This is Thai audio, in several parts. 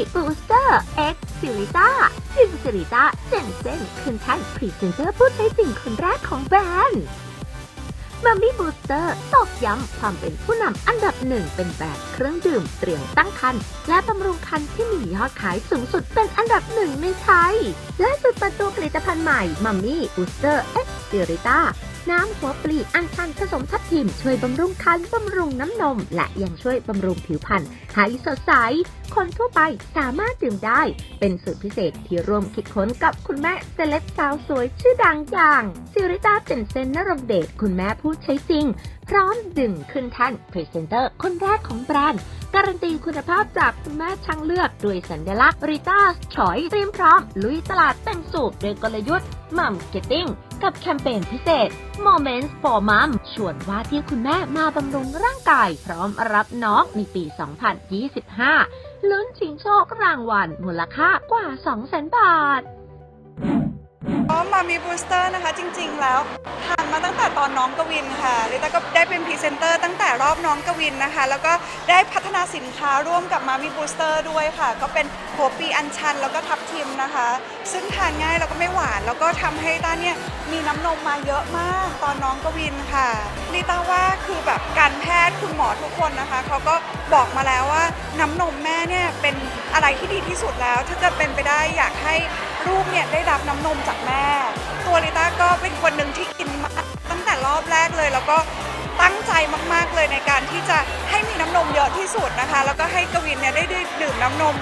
ริต้าจินสิริต้าเจนเซนขึ้นแท่นพรีเซนเตอร์ผู้ใช้จริงคนแรกของแบรนด์มัมมี่บูสเตอร์ตอกย้ำความเป็นผู้นำอันดับหนึ่งเป็นแบรนด์เครื่องดื่มเตรียมตั้งครรภ์และบำรุงครรภ์ที่มียอดขายสูงสุดเป็นอันดับหนึ่งในไทยและสุดปิดตัวผลิตภัณฑ์ใหม่มัมมี่บูสเตอร์เอ็กซ์ซิริต้า น้ำหัวปลีอัญชันผสมทับทิม ช่วยบำรุงคันบำรุงน้ำนม และยังช่วยบำรุงผิวพรรณให้สดใส คนทั่วไปสามารถดื่มได้ เป็นสูตรพิเศษที่ร่วมคิดค้นกับคุณแม่เซเลบสาวสวยชื่อดังอย่างซิริต้าเจนเซนนรงเดชคุณแม่ผู้ใช้จริง พร้อมดึงขึ้นท่านพรีเซนเตอร์คนแรกของแบรนด์การันตีคุณภาพจากคุณแม่ช่างเลือกด้วยสัญลักษณ์ริต้าชอยเตรียมพร้อม ลุยตลาดแต่งสูตรด้วยกลยุทธ์มัมเก็ตติ้ง กับแคมเปญพิเศษ Moments for Mom ชวนว่าที่คุณแม่มาบำรุงร่างกาย พร้อมรับน้องในปี 2025 ลุ้นชิงโชครางวัลมูลค่ากว่า 200,000 บาท ก็มามีบูสเตอร์นะคะ จริง ๆ แล้วทานมาตั้งแต่ตอนน้องกวินค่ะลิต้าก็ได้เป็นพรีเซนเตอร์ตั้งแต่รอบน้องกวินนะคะ แล้วก็ได้พัฒนาสินค้าร่วมกับมามีบูสเตอร์ด้วยค่ะ ก็เป็นหัวปีอัญชันแล้วก็ทับทิมนะคะ ซึ่งทานง่ายแล้วก็ไม่หวาน แล้วก็ทำให้ต้าเนี่ยมีน้ำนมมาเยอะมากตอนน้องกวินค่ะลิต้าว่าคือแบบการแพทย์คุณหมอทุกคนนะคะเขาก็บอกมาแล้วว่าน้ำนมแม่เนี่ยเป็นอะไรที่ดีที่สุดแล้ว ถ้าเกิดเป็นไปได้อยากให้ลูกเนี่ยได้รับน้ำนมจากแม่ ตัวลิต้าก็เป็นคนหนึ่งที่กินมากตั้งแต่รอบแรกเลย แล้วก็ตั้งใจมากๆเลยในการที่จะให้มีน้ำนมเยอะที่สุดนะคะ แล้วก็ให้กวินเนี่ยได้ดื่มน้ำนม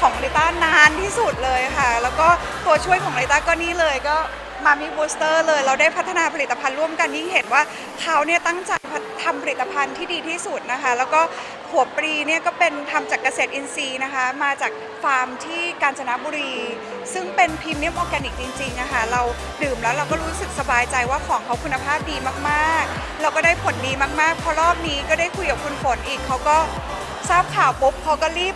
ของลิต้านานที่สุดเลยค่ะ แล้วก็ตัวช่วยของลิต้าก็นี่เลยก็ มามีบูสเตอร์เลยเราได้พัฒนาผลิตภัณฑ์ร่วมกันยิ่งเห็นว่าเขาเนี่ยตั้งใจทำผลิตภัณฑ์ที่ดีที่สุดนะคะ แล้วก็หัวปรีเนี่ยก็เป็นทำจากเกษตรอินทรีย์นะคะ มาจากฟาร์มที่กาญจนบุรี ซึ่งเป็นพรีเมียมออร์แกนิกจริงๆนะคะเราดื่มแล้วเราก็รู้สึกสบายใจว่าของเขาคุณภาพดีมากๆ เราก็ได้ผลดีมากๆพอรอบนี้ก็ได้คุยกับคุณฝนอีกเขาก็ทราบข่าวปุ๊บเขาก็รีบ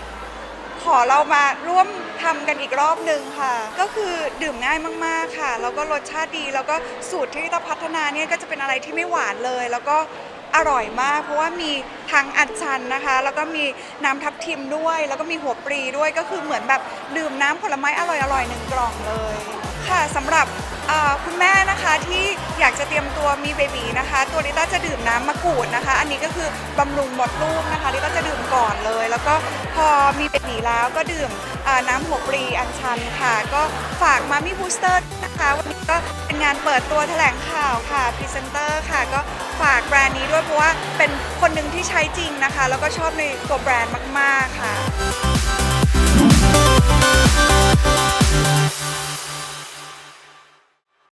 ขอเรามาร่วมทำกันอีกรอบหนึ่งค่ะ ก็คือดื่มง่ายมากๆค่ะ แล้วก็รสชาติดี แล้วก็สูตรที่ตาพัฒนาเนี่ยก็จะเป็นอะไรที่ไม่หวานเลย แล้วก็อร่อยมาก เพราะว่ามีทั้งอัญชันนะคะ แล้วก็มีน้ำทับทิมด้วย แล้วก็มีหัวปรีด้วยก็คือเหมือนแบบดื่มน้ำผลไม้อร่อยๆหนึ่งกล่องเลย ค่ะสำหรับคุณแม่ นะคะที่อยากจะเตรียมตัวมีเบบีนะคะ ตัวลิต้าจะดื่มน้ำมะกรูดนะคะ อันนี้ก็คือบำรุงมดลูกนะคะลิต้าจะดื่มก่อนเลย แล้วก็พอมีเบบีแล้วก็ดื่มน้ำหัวปรีอัญชันค่ะ ก็ฝากมามี่บูสเตอร์นะคะวันนี้ก็เป็นงานเปิดตัวแถลงข่าวค่ะพรีเซนเตอร์ค่ะก็ฝากแบรนด์นี้ด้วยเพราะว่าเป็นคนหนึ่งที่ใช้จริงนะคะ แล้วก็ชอบในตัวแบรนด์มาก ๆ ค่ะ